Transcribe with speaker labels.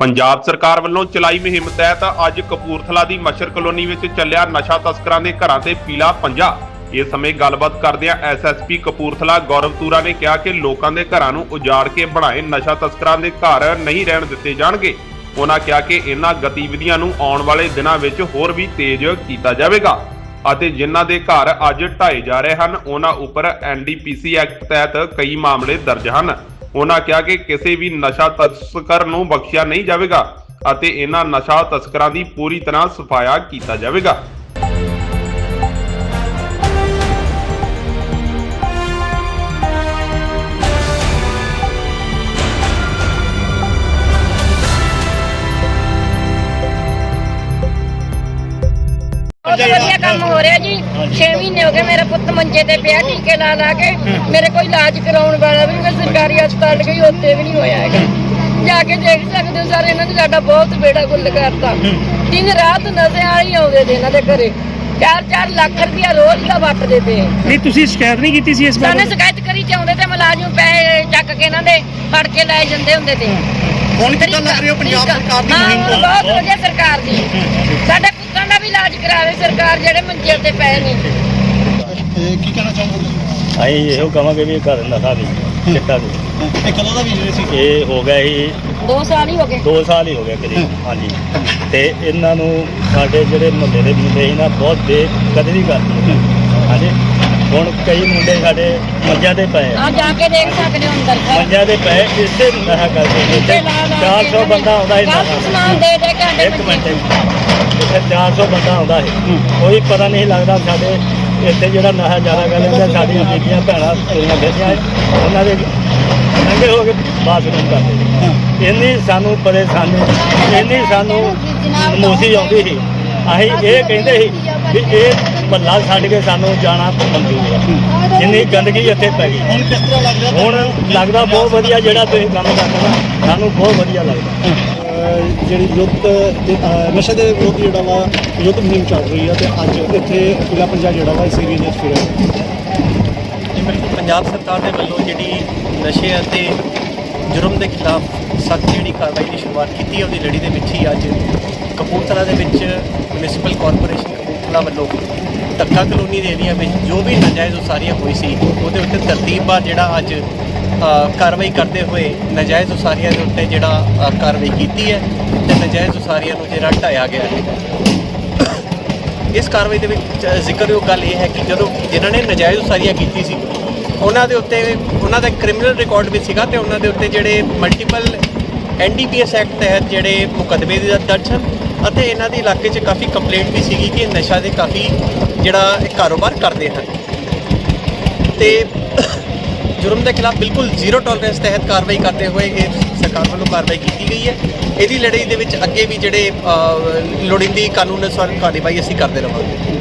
Speaker 1: ਪੰਜਾਬ ਸਰਕਾਰ ਵੱਲੋਂ ਚਲਾਈ ਮੁਹਿੰਮ ਤਹਿਤ ਅੱਜ ਕਪੂਰਥਲਾ ਦੀ ਮਸ਼ਰ ਕਲੋਨੀ ਵਿੱਚ ਚੱਲਿਆ ਨਸ਼ਾ ਤਸਕਰਾਂ ਦੇ ਘਰਾਂ ਤੇ ਪੀਲਾ ਪੰਜਾ। ਇਸ ਸਮੇਂ ਗੱਲਬਾਤ ਕਰਦਿਆਂ ਐਸਐਸਪੀ ਕਪੂਰਥਲਾ ਗੌਰਵ ਤੂਰਾ ਨੇ ਕਿਹਾ ਕਿ ਲੋਕਾਂ ਦੇ ਘਰਾਂ ਨੂੰ ਉਜਾੜ ਕੇ ਬਣਾਏ ਨਸ਼ਾ ਤਸਕਰਾਂ ਦੇ ਘਰ ਨਹੀਂ ਰਹਿਣ ਦਿੱਤੇ ਜਾਣਗੇ। ਉਹਨਾਂ ਕਿਹਾ ਕਿ ਇਹਨਾਂ ਗਤੀਵਿਧੀਆਂ ਨੂੰ ਆਉਣ ਵਾਲੇ ਦਿਨਾਂ ਵਿੱਚ ਹੋਰ ਵੀ ਤੇਜ਼ ਕੀਤਾ ਜਾਵੇਗਾ। ਅਤੇ ਜਿਨ੍ਹਾਂ ਦੇ ਘਰ ਅੱਜ ਢਾਏ ਜਾ ਰਹੇ ਹਨ, ਉਹਨਾਂ ਉੱਪਰ ਐਨਡੀਪੀਸੀ ਐਕਟ ਤਹਿਤ ਕਈ ਮਾਮਲੇ ਦਰਜ ਹਨ। ਉਹਨਾਂ ਕਿਹਾ ਕਿ ਕਿਸੇ ਵੀ ਨਸ਼ਾ ਤਸਕਰ ਨੂੰ ਬਖਸ਼ਿਆ ਨਹੀਂ ਜਾਵੇਗਾ ਅਤੇ ਇਹਨਾਂ ਨਸ਼ਾ ਤਸਕਰਾਂ ਦੀ ਪੂਰੀ ਤਰ੍ਹਾਂ ਸਫਾਇਆ ਕੀਤਾ ਜਾਵੇਗਾ।
Speaker 2: ਬਹੁਤ ਵਧੀਆ ਕੰਮ ਹੋ ਰਿਹਾ ਜੀ। 6 ਮਹੀਨੇ ਹੋ ਗਏ ਮੇਰਾ ਪੁੱਤ ਮੰਜੇ ਤੇ ਪਿਆ ਟੀਕੇ ਲਾ ਲਾ ਕੇ। ਮੇਰੇ ਕੋਈ ਇਲਾਜ ਕਰਾਉਣ ਵਾਲਾ ਵੀ ਨੀ, ਮੈਂ ਸਰਕਾਰੀ ਹਸਪਤਾਲ ਗਈ ਉੱਥੇ ਵੀ ਨਹੀਂ ਹੋਇਆ ਹੈਗਾ। ਜਾ ਕੇ ਦੇਖ ਸਕਦੇ ਹੋ ਸਾਰੇ ਇਹਨਾਂ ਨੇ ਸਾਡਾ ਬਹੁਤ ਬੇੜਾ ਗੁੱਲ ਕਰਤਾ। ਦਿਨ ਰਾਤ ਨਸ਼ੇ ਵਾਲੀ ਆਉਂਦੇ ਨੇ ਇਹਨਾਂ ਦੇ ਘਰੇ। 4-4 ਲੱਖ ਰੁਪਇਆ ਰੋਜ਼ ਦਾ ਵੱਟਦੇ ਪਏ।
Speaker 3: ਨਹੀਂ ਤੁਸੀਂ ਸ਼ਿਕਾਇਤ ਨਹੀਂ ਕੀਤੀ ਸੀ ਇਸ ਬਾਰੇ?
Speaker 2: ਸਾਨੇ ਸ਼ਿਕਾਇਤ ਕਰੀ ਚਾਹੁੰਦੇ ਤੇ ਮੁਲਾਜ਼ਮ ਪੈਸੇ ਚੱਕ ਕੇ ਇਹਨਾਂ ਦੇ ਫੜ ਕੇ ਲੈ ਜਾਂਦੇ ਹੁੰਦੇ ਤੇ।
Speaker 4: ਹੁਣ ਕਿੱਦਾਂ ਲੱਗ ਰਹੀ ਹੈ ਪੰਜਾਬ ਸਰਕਾਰ ਦੀ ਮੁਹਿੰਮ? ਤੋਂ
Speaker 2: ਬਹੁਤ ਵਧੀਆ ਸਰਕਾਰ ਦੀ। ਇਲਾਜ ਕਰਾਵੇ ਸਰਕਾਰ ਜਿਹੜੇ ਮੰਜੇ ਤੇ ਪਏ ਨੇ।
Speaker 4: ਇਹ ਕੀ ਕਹਿਣਾ ਚਾਹੋਗੇ?
Speaker 5: ਅਸੀਂ ਇਹੋ ਕਹਾਂਗੇ ਵੀ ਇਹ ਘਰ ਨਸ਼ਾ ਨਹੀਂ ਚਿੱਟਾ ਨਹੀਂ
Speaker 4: ਇਹ ਕਦੋਂ ਦਾ ਵਿਜਰੇ ਸੀ?
Speaker 5: ਇਹ ਹੋ ਗਿਆ ਸੀ
Speaker 2: 2 ਸਾਲ ਹੀ ਹੋ ਗਏ।
Speaker 5: 2 ਸਾਲ ਹੀ ਹੋ ਗਏ ਕਰੀਬ ਹਾਂਜੀ। ਤੇ ਇਹਨਾਂ ਨੂੰ ਸਾਡੇ ਜਿਹੜੇ ਮੁੰਡੇ ਦੇ ਮੁੰਡੇ ਸੀ ਨਾ ਬਹੁਤ ਬੇਕਦਰੀ ਕਰਦੇ ਹਾਂਜੀ। ਹੁਣ ਕਈ ਮੁੰਡੇ ਸਾਡੇ ਮੰਜਿਆਂ ਤੇ ਪਏ ਆ।
Speaker 2: ਆ ਜਾ ਕੇ ਦੇਖ ਸਕਦੇ ਹੋ ਅੰਦਰ। ਘਰ।
Speaker 5: ਮੰਜਿਆਂ ਤੇ ਪਏ ਇਸੇ ਨਸ਼ਾ ਕਰਦੇ ਨੇ
Speaker 2: ਇੱਥੇ
Speaker 5: ਇੱਥੇ
Speaker 2: ਲਾ ਲਾ ਕੇ
Speaker 5: 400 ਬੰਦਾ ਆਉਂਦਾ ਸੀ ਨਸ਼ਾ
Speaker 2: ਸਮਾਨ ਦੇ ਦੇ ਕੇ ਸਾਡੇ
Speaker 5: ਇੱਕ ਮਿੰਟ। ਇੱਥੇ 400 ਬੰਦਾ ਆਉਂਦਾ ਸੀ। ਕੋਈ ਪਤਾ ਨਹੀਂ ਲੱਗਦਾ ਸਾਡੇ ਇੱਥੇ ਜਿਹੜਾ ਨਸ਼ਾ ਜ਼ਿਆਦਾ ਕਰ ਲੈਂਦਾ ਸਾਡੀਆਂ ਬੀਬੀਆਂ ਭੈਣਾਂ ਤੁਰੀਆਂ ਫਿਰਦੀਆਂ ਉਹਨਾਂ ਦੇ ਨੰਗੇ ਹੋ ਕੇ ਬਾਥਰੂਮ ਕਰਦੇ। ਇੰਨੀ ਸਾਨੂੰ ਪਰੇਸ਼ਾਨੀ ਇੰਨੀ ਸਾਨੂੰ ਨਮੋਸੀ ਆਉਂਦੀ ਸੀ। ਅਸੀਂ ਇਹ ਕਹਿੰਦੇ ਸੀ ਕਿ ਇਹ ਮਹੱਲਾ ਛੱਡ ਕੇ ਸਾਨੂੰ ਜਾਣਾ ਮਨਜ਼ੂਰ ਹੈ। ਜਿੰਨੀ ਗੰਦਗੀ ਇੱਥੇ ਪੈ ਗਈ।
Speaker 4: ਹੁਣ ਕਿਸ ਤਰ੍ਹਾਂ ਲੱਗ ਰਿਹਾ
Speaker 5: ਹੁਣ ਲੱਗਦਾ ਬਹੁਤ ਵਧੀਆ ਜਿਹੜਾ ਤੁਸੀਂ ਕੰਮ ਕਰਦੇ ਹੋ ਸਾਨੂੰ ਬਹੁਤ ਵਧੀਆ ਲੱਗਦਾ।
Speaker 4: ਜਿਹੜੀ ਯੁੱਧ ਦੇ- ਅਹ, ਨਸ਼ੇ ਦੇ ਵਿਰੁੱਧ ਜਿਹੜਾ ਵਾ ਯੁੱਧ ਮੁਹਿੰਮ ਚੱਲ ਰਹੀ ਆ ਤੇ ਅੱਜ ਇੱਥੇ ਕਿਲਾ ਪੰਜਾਬ ਜਿਹੜਾ ਵਾ ਇਸ ਏਰੀਏ ਦੇ ਵਿੱਚ ਫਿਰਿਆ।
Speaker 6: ਇਹ ਬਿਲਕੁਲ ਪੰਜਾਬ ਸਰਕਾਰ ਦੇ ਵੱਲੋਂ ਜਿਹੜੀ ਨਸ਼ੇ ਅਤੇ ਜੁਰਮ ਦੇ ਖਿਲਾਫ ਸਖਤ ਜਿਹੜੀ ਕਾਰਵਾਈ ਦੀ ਸ਼ੁਰੂਆਤ ਕੀਤੀ ਹੈ ਉਹਦੀ ਲੜੀ ਦੇ ਵਿੱਚ ਹੀ ਅੱਜ ਕਪੂਰਥਲਾ ਦੇ ਵਿੱਚ ਮਿਊਨਿਸਪਲ ਕਾਰਪੋਰੇਸ਼ਨ ਕਪੂਰਥਲਾ ਵੱਲੋਂ ਧੱਕਾ ਕਲੋਨੀ ਦੇ ਏਰੀਆ ਵਿੱਚ ਜੋ ਵੀ ਨਾਜਾਇਜ਼ ਉਸਾਰੀਆਂ ਹੋਈ ਸੀ, ਉਹਦੇ ਉੱਤੇ ਤਰਤੀਬਵਾਰ ਜਿਹੜਾ ਅੱਜ ਕਾਰਵਾਈ ਕਰਦੇ ਹੋਏ ਨਾਜਾਇਜ਼ ਉਸਾਰੀਆਂ ਦੇ ਉੱਤੇ ਜਿਹੜਾ ਕਾਰਵਾਈ ਕੀਤੀ ਹੈ ਤੇ ਨਾਜਾਇਜ਼ ਉਸਾਰੀਆਂ ਨੂੰ ਜਿਹੜਾ ਢਾਇਆ ਗਿਆ ਹੈ। ਇਸ ਕਾਰਵਾਈ ਦੇ ਵਿੱਚ ਜ਼ਿਕਰਯੋਗ ਗੱਲ ਇਹ ਹੈ ਕਿ ਜਦੋਂ ਜਿਨ੍ਹਾਂ ਨੇ ਨਜਾਇਜ਼ ਉਸਾਰੀਆਂ ਕੀਤੀ ਸੀ, ਉਹਨਾਂ ਦੇ ਉੱਤੇ, ਉਹਨਾਂ ਦਾ ਕ੍ਰਿਮੀਨਲ ਰਿਕਾਰਡ ਵੀ ਸੀਗਾ ਤੇ ਉਹਨਾਂ ਦੇ ਉੱਤੇ ਜਿਹੜੇ ਮਲਟੀਪਲ ਐਨਡੀਪੀਐਸ ਐਕਟ ਤਹਿਤ ਜਿਹੜੇ ਮੁਕੱਦਮੇ ਦੇ ਦਰਜ ਹਨ ਅਤੇ ਇਹਨਾਂ ਦੇ ਇਲਾਕੇ 'ਚ ਕਾਫੀ ਕੰਪਲੇਂਟ ਵੀ ਸੀਗੀ ਕਿ ਨਸ਼ਾ ਦੇ ਕਾਫੀ ਜਿਹੜਾ ਇਹ ਕਾਰੋਬਾਰ ਕਰਦੇ ਹਨ। ਤੇ ਜੁਰਮ ਦੇ ਖਿਲਾਫ ਬਿਲਕੁਲ ਜ਼ੀਰੋ ਟੋਲਰੈਂਸ ਤਹਿਤ ਕਾਰਵਾਈ ਕਰਦੇ ਹੋਏ ਇਹ ਸਰਕਾਰ ਵੱਲੋਂ ਕਾਰਵਾਈ ਕੀਤੀ ਗਈ ਹੈ। ਇਹਦੀ ਲੜਾਈ ਦੇ ਵਿੱਚ ਅੱਗੇ ਵੀ ਜਿਹੜੇ ਲੋੜੀਂਦੀ ਕਾਨੂੰਨ ਅਨੁਸਾਰ ਕਾਰਵਾਈ ਅਸੀਂ ਕਰਦੇ ਰਹਾਂਗੇ